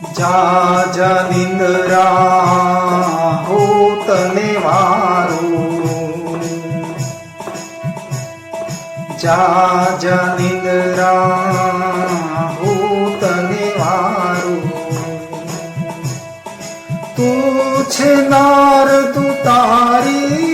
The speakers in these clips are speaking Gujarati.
જા જા નિંદરા હો તને વારું. જા જા નિંદરા હો તને વારું. તું છે નાર, તું તારી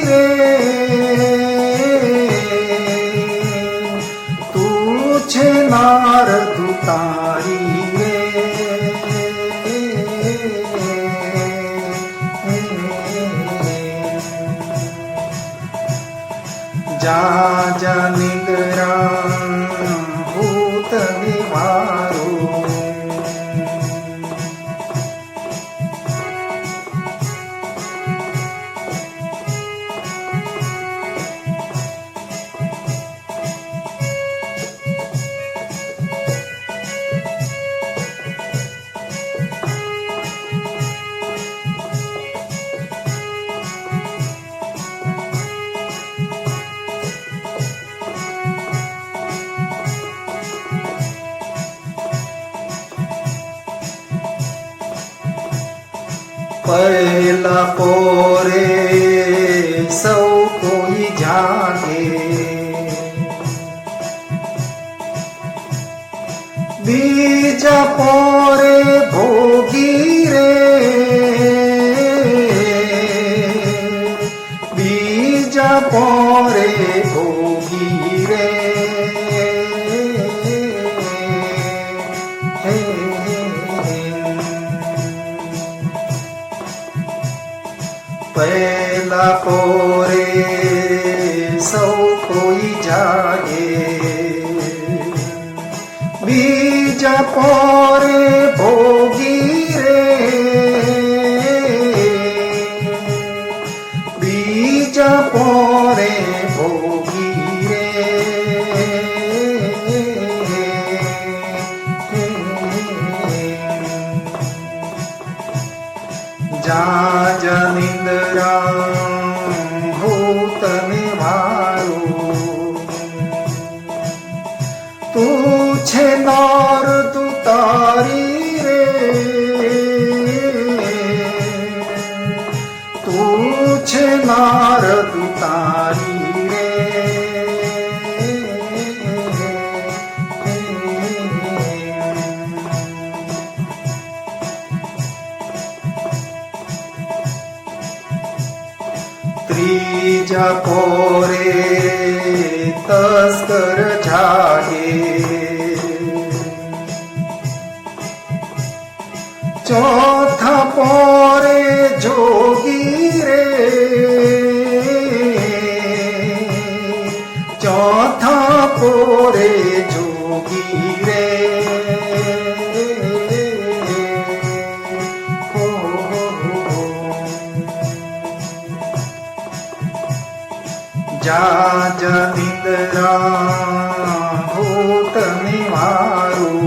પહેલા પોરે સૌ કોઈ જાગે બીજા પોરે ભોગી રે બીજા પોરે ભોગી રે પહેલા પોરે સૌ કોઈ જાગે બીજા પોરે ભોગી રે બીજા પોરે ભોગી રે જા જા નિંદરા હો તને મારું. તું છે નાર तुझ्या पोरे तस्कर झाले चौथा पोरे जोगी रे જા જા નિંદરા ભૂત નિવારું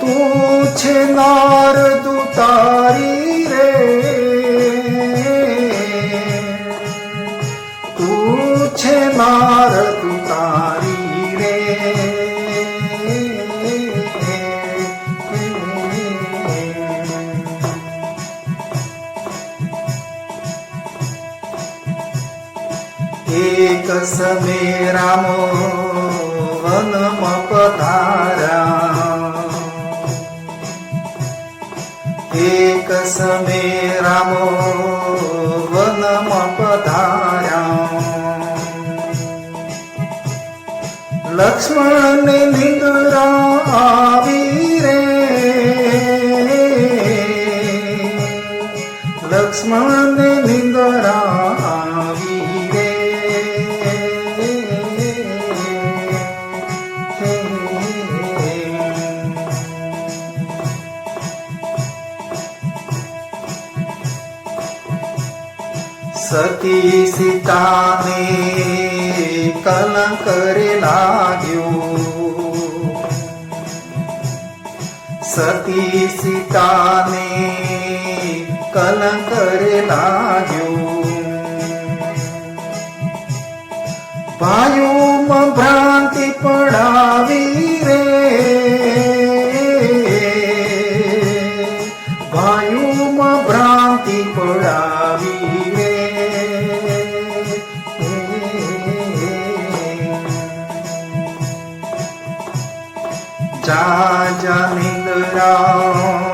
તું છે નાર તું એક સમે રામ વનમાં પધાર્યા એક સમે રામ વનમાં પધાર્યા લક્ષ્મણ નિંદ્રા આવી सती सीताने कलंक घेऊ सती सीताने कलंक घेऊ भायुम भ्रांती पडा જા જા નિંદરા.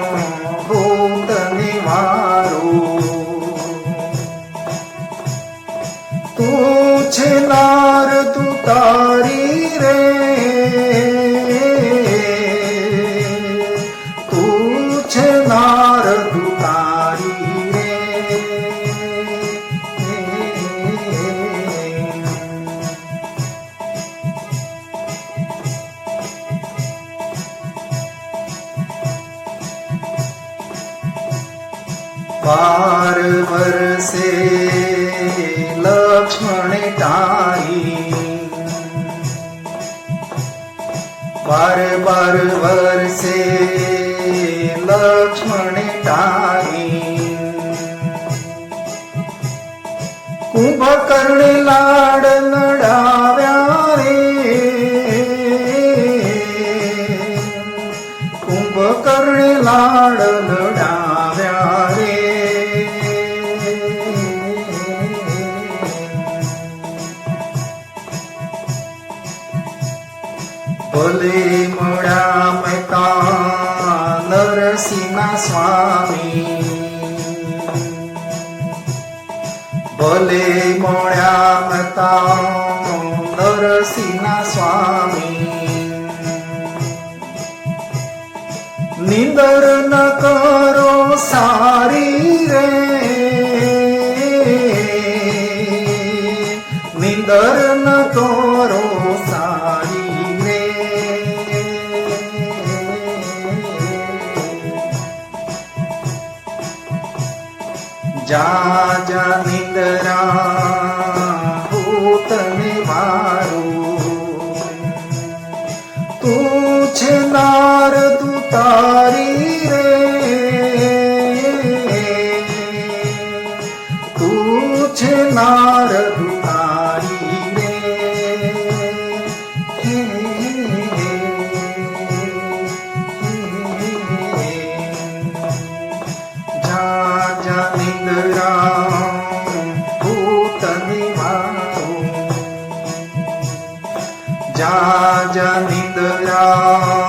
બાર વરસે લક્ષ્મણ તાઈ પાર પાર વરસે લક્ષ્મણ તાઈ કુંભકર્ણ લાડ નડાવ્યા ભલે મળ્યા મતા નરસિંહ સ્વામી. ભલે મળ્યા મતા નરસિંહ સ્વામી. નિંદર ન કરો સારી જા જા નિંદરા ભૂતને મારું તું છે નાર તું તારી જા જા નિંદરા